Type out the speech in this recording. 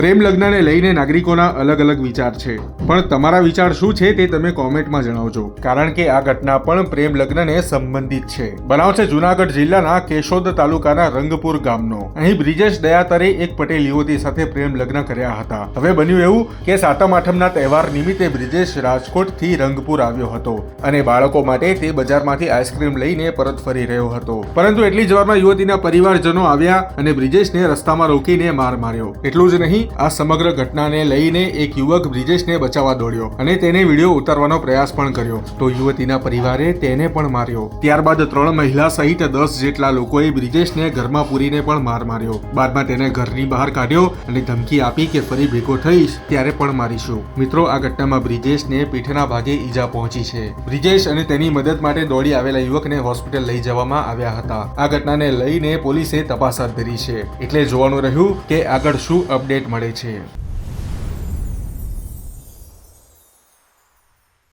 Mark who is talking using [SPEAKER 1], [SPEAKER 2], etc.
[SPEAKER 1] પ્રેમ લગ્નને લઈને નાગરિકોના અલગ અલગ વિચાર છે. પણ તમારા વિચાર શું છે તે તમે કોમેન્ટમાં જણાવજો. કારણ કે આ ઘટના પણ પ્રેમ લગ્નને સંબંધિત છે. બનાવ છે જુનાગઢ જિલ્લાના કેશોદ તાલુકાના રંગપુર ગામનો. અહીં બ્રિજેશ દયાતરે એક પટેલ યુવતી સાથે પ્રેમ લગ્ન કર્યા હતા. હવે બન્યું એવું કે સાતમ આઠમના તહેવાર નિમિત્તે બ્રિજેશ રાજકોટથી રંગપુર આવ્યો હતો અને બાળકો માટે તે બજારમાંથી આઈસ્ક્રીમ લઈને પરત ફરી રહ્યો હતો. પરંતુ એટલી જ વારમાં યુવતીના પરિવારજનો આવ્યા અને બ્રિજેશને રસ્તામાં રોકીને માર માર્યો. એટલું જ નહીં આ સમગ્ર ઘટનાને લઈને એક યુવક બ્રિજેશને બચાવવા દોડ્યો અને તેને વીડિયો ઉતારવાનો પ્રયાસ પણ કર્યો. તો યુવતીના પરિવારે તેને પણ માર્યો. ત્યારબાદ ત્રણ મહિલા સહિત દસ જેટલા લોકોએ બ્રિજેશને ઘરમાં પૂરીને પણ માર માર્યો. બાદમાં તેને ઘરની બહાર કાઢ્યો અને ધમકી આપી કે ફરી ભેગો થઈશ ત્યારે પણ મારીશું. મિત્રો, આ ઘટનામાં બ્રિજેશને પીઠના ભાગે ઈજા પહોંચી છે. બ્રિજેશ અને તેની મદદ માટે દોડી આવેલા યુવકને હોસ્પિટલ લઈ જવામાં આવ્યા હતા. આ ઘટનાને લઈને પોલીસે તપાસ હાથ ધરી છે. એટલે જોવાનું રહ્યું કે આગળ શું અપડેટ મળે છે.